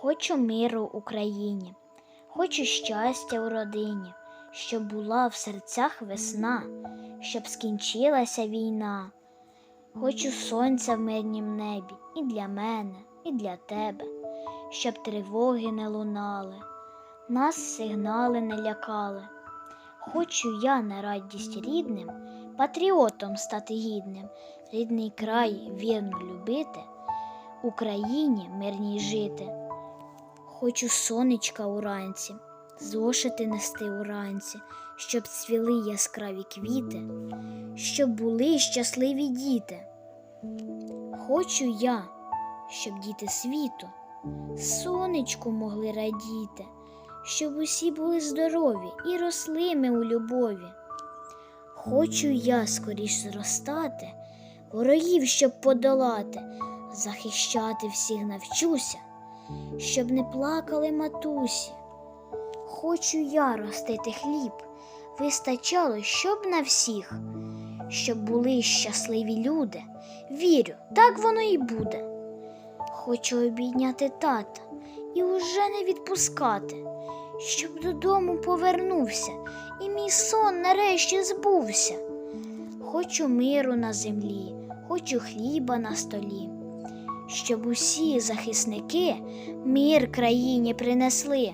Хочу миру Україні, хочу щастя у родині, щоб була в серцях весна, щоб скінчилася війна. Хочу сонця в мирнім небі і для мене, і для тебе, щоб тривоги не лунали, нас сигнали не лякали. Хочу я на радість рідним, патріотом стати гідним, рідний край вірно любити, Україні мирній жити. Хочу сонечка уранці, зошити нести уранці, щоб цвіли яскраві квіти, щоб були щасливі діти. Хочу я, щоб діти світу сонечку могли радіти, щоб усі були здорові і росли ми у любові. Хочу я скоріш зростати, ворогів, щоб подолати, захищати всіх навчуся, щоб не плакали матусі. Хочу я ростити хліб, вистачало, щоб на всіх, щоб були щасливі люди. Вірю, так воно і буде. Хочу обійняти тата і уже не відпускати, щоб додому повернувся, і мій сон нарешті збувся. Хочу миру на землі, хочу хліба на столі, щоб усі захисники мир країні принесли.